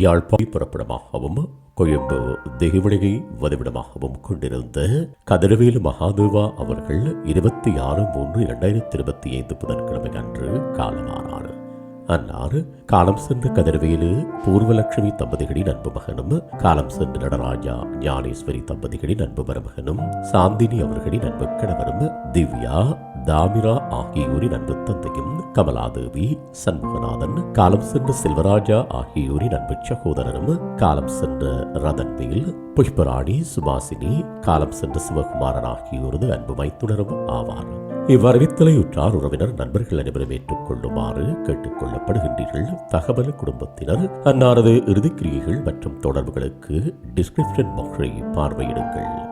யாழ்ப்பாணி புறப்படமாகவும் கொழும்பு தெய்வடிகை வதிவிடமாகவும் கொண்டிருந்த கதிரவேலு மகாதேவா அவர்கள் இருபத்தி ஆறு மூன்று இரண்டாயிரத்தி இருபத்தி ஐந்து புதன்கிழமை அன்று காலமானார். அன்னார் காலம் சென்ற கதிரவேலு பூர்வலட்சுமி தம்பதிகளின் அன்பு மகனும் காலம் சென்ற நடராஜா ஞானேஸ்வரி தம்பதிகளின் அன்பு மருமகனும் சாந்தினி அவர்களின் அன்பு கணவரும் திவ்யா தாமிரா ஆகியோரின் அன்பு தந்தையும் கமலாதேவி சண்முகநாதன் காலம் சென்ற செல்வராஜா ஆகியோரின் அன்பு சகோதரரும் காலம் சென்ற ரதன்வேல் புஷ்பராணி சுபாசினி காலம் சென்ற சிவகுமாரன் ஆகியோரது அன்பு மைத்துணரும் ஆவார். இவ்வறிவித்தலை உற்றார் உறவினர் நண்பர்கள் அனைவரும் ஏற்றுக்கொள்ளுமாறு கேட்டுக்கொள்ளப்படுகின்றீர்கள் தகவல் குடும்பத்தினர் அன்னாரது இறுதிக்கிரியைகள் மற்றும் தொடர்புகளுக்கு டிஸ்கிரிப்ஷன் பாக்ஸை பார்வையிடுங்கள்.